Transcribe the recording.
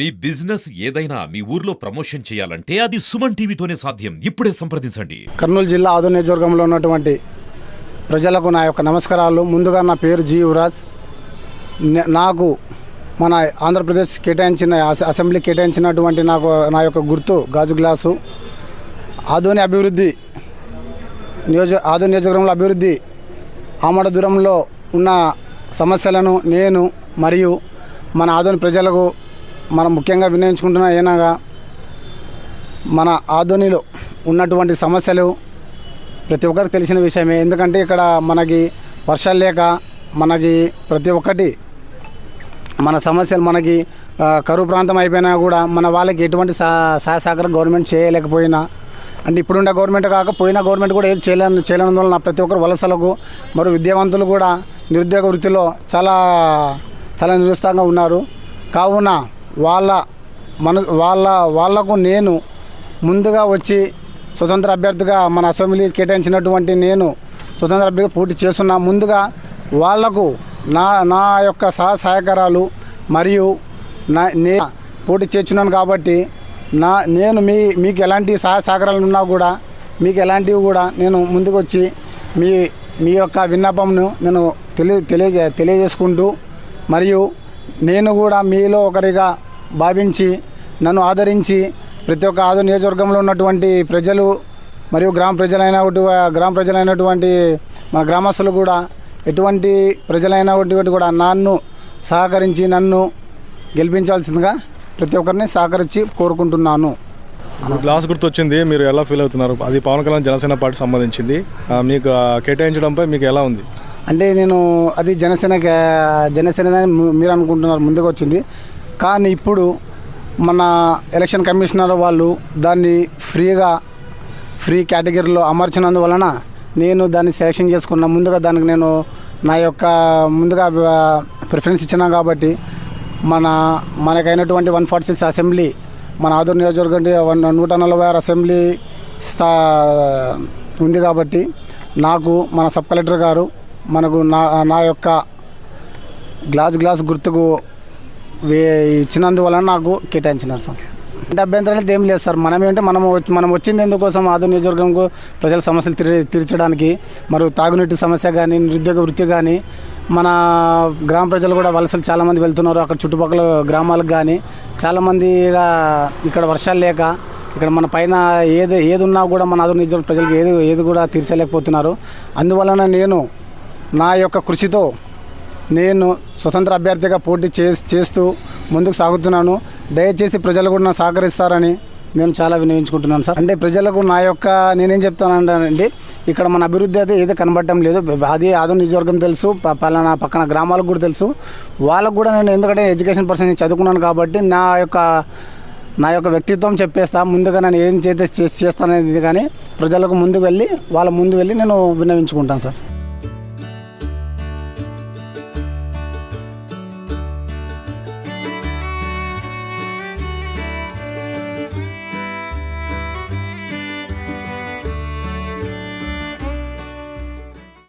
మీ business ఏదైనా మీ ఊర్లో promotion చేయాలంటే అది సుమన్ టీవీతోనే సాధ్యం. ఇప్పుడే సంప్రదించండి. కర్నూలు జిల్లా ఆదు నియోజకవర్గంలో ఉన్నటువంటి ప్రజలకు నా యొక్క నమస్కారాలు. ముందుగా నా పేరు జి యువరాజ్. నాకు మన ఆంధ్రప్రదేశ్ కేటాయించిన అసెంబ్లీ కేటాయించినటువంటి నాకు నా యొక్క గుర్తు గాజు గ్లాసు. ఆధుని అభివృద్ధి నియోజ ఆధు నియోజకవర్గంలో అభివృద్ధి ఆమడ దూరంలో ఉన్న సమస్యలను నేను మరియు మన ఆధుని ప్రజలకు మనం ముఖ్యంగా వినియోగించుకుంటున్న ఏనాగా మన ఆధునిలో ఉన్నటువంటి సమస్యలు ప్రతి ఒక్కరికి తెలిసిన విషయమే. ఎందుకంటే ఇక్కడ మనకి వర్షాలు లేక మనకి ప్రతి ఒక్కటి మన సమస్యలు మనకి కరువు ప్రాంతం అయిపోయినా కూడా మన వాళ్ళకి ఎటువంటి సహాయ సహకారం గవర్నమెంట్ చేయలేకపోయినా అంటే ఇప్పుడున్న గవర్నమెంట్ కాక పోయిన గవర్నమెంట్ కూడా ఏది చేయలేని చేయలేనందువలన ప్రతి ఒక్కరు వలసలకు మరియు విద్యావంతులు కూడా నిరుద్యోగ వృత్తిలో చాలా చాలా నిరుత్సాహంగా ఉన్నారు. కావున వాళ్ళ మన వాళ్ళ వాళ్ళకు నేను ముందుగా వచ్చి స్వతంత్ర అభ్యర్థిగా మన అసెంబ్లీ కేటాయించినటువంటి నేను స్వతంత్ర అభ్యర్థిగా పోటీ చేస్తున్నా. ముందుగా వాళ్ళకు నా నా యొక్క సహ సహకారాలు మరియు నా నే పోటీ చేస్తున్నాను కాబట్టి నా నేను మీ మీకు ఎలాంటి సహాయ సహకారాలు ఉన్నా కూడా మీకు ఎలాంటివి కూడా నేను ముందుకు వచ్చి మీ మీ యొక్క విన్నపంను నేను తెలియ తెలియజే తెలియజేసుకుంటూ మరియు నేను కూడా మీలో ఒకరిగా భావించి నన్ను ఆదరించి ప్రతి ఒక్క ఆదు నియోజకవర్గంలో ఉన్నటువంటి ప్రజలు మరియు గ్రామ ప్రజలైన గ్రామ ప్రజలైనటువంటి మన గ్రామస్తులు కూడా ఎటువంటి ప్రజలైనటువంటి కూడా నన్ను సహకరించి నన్ను గెలిపించాల్సిందిగా ప్రతి ఒక్కరిని సహకరించి కోరుకుంటున్నాను. ఇప్పుడు గ్లాస్ గుర్తు వచ్చింది మీరు ఎలా ఫీల్ అవుతున్నారు? అది పవన్ కళ్యాణ్ జనసేన పార్టీ సంబంధించింది. మీకు కేటాయించడంపై మీకు ఎలా ఉంది? అంటే నేను అది జనసేన జనసేన మీరు అనుకుంటున్నారు ముందుకు వచ్చింది కానీ ఇప్పుడు మన ఎలక్షన్ కమిషనర్ వాళ్ళు దాన్ని ఫ్రీగా ఫ్రీ కేటగిరీలో అమర్చినందువలన నేను దాన్ని సెలెక్షన్ చేసుకున్న ముందుగా దానికి నేను నా యొక్క ముందుగా ప్రిఫరెన్స్ ఇచ్చినా కాబట్టి మన మనకైనటువంటి వన్ ఫార్టీ సిక్స్ అసెంబ్లీ మన ఆదూరు నియోజకవర్గం వన్ నూట నలభై ఆరు అసెంబ్లీ స్థా ఉంది కాబట్టి నాకు మన సబ్ కలెక్టర్ గారు మనకు నా నా యొక్క గ్లాస్ గ్లాస్ గుర్తుకు ఇచ్చినందువలన నాకు కేటాయించినారు సార్. అంటే అభ్యంతరం ఏం లేదు సార్. మనం ఏంటంటే మనం వచ్చి- మనం వచ్చింది ఎందుకోసం ఆదు నియోజకవర్గంకు ప్రజల సమస్యలు తీర్ తీర్చడానికి మరియు తాగునీటి సమస్య కానీ నిరుద్యోగ వృత్తి కానీ మన గ్రామ ప్రజలు కూడా వలసలు చాలామంది వెళ్తున్నారు. అక్కడ చుట్టుపక్కల గ్రామాలకు కానీ చాలామంది ఇక్కడ వర్షాలు లేక ఇక్కడ మన పైన ఏది ఏది ఉన్నా కూడా మన ఆదు నియోజకవర్గ ప్రజలకు ఏది ఏది కూడా తీర్చలేకపోతున్నారు. అందువలన నేను నా యొక్క కృషితో నేను స్వతంత్ర అభ్యర్థిగా పోటీ చే చేస్తూ ముందుకు సాగుతున్నాను. దయచేసి ప్రజలు కూడా నాకు సహకరిస్తారని నేను చాలా వినియోగించుకుంటున్నాను సార్. అంటే ప్రజలకు నా యొక్క నేనేం చెప్తానంటానండి ఇక్కడ మన అభివృద్ధి అయితే ఏదో కనబడటం లేదు. అది ఆదో నియోజకవర్గం తెలుసు పలానా పక్కన గ్రామాలకు కూడా తెలుసు. వాళ్ళకు కూడా నేను ఎందుకంటే ఎడ్యుకేషన్ పర్సన్ చదువుకున్నాను కాబట్టి నా యొక్క నా యొక్క వ్యక్తిత్వం చెప్పేస్తా. ముందుగా నేను ఏం చేస్తే చేస్తాననేది కానీ ప్రజలకు ముందుకు వెళ్ళి వాళ్ళ ముందు వెళ్ళి నేను విన్నవించుకుంటాను సార్.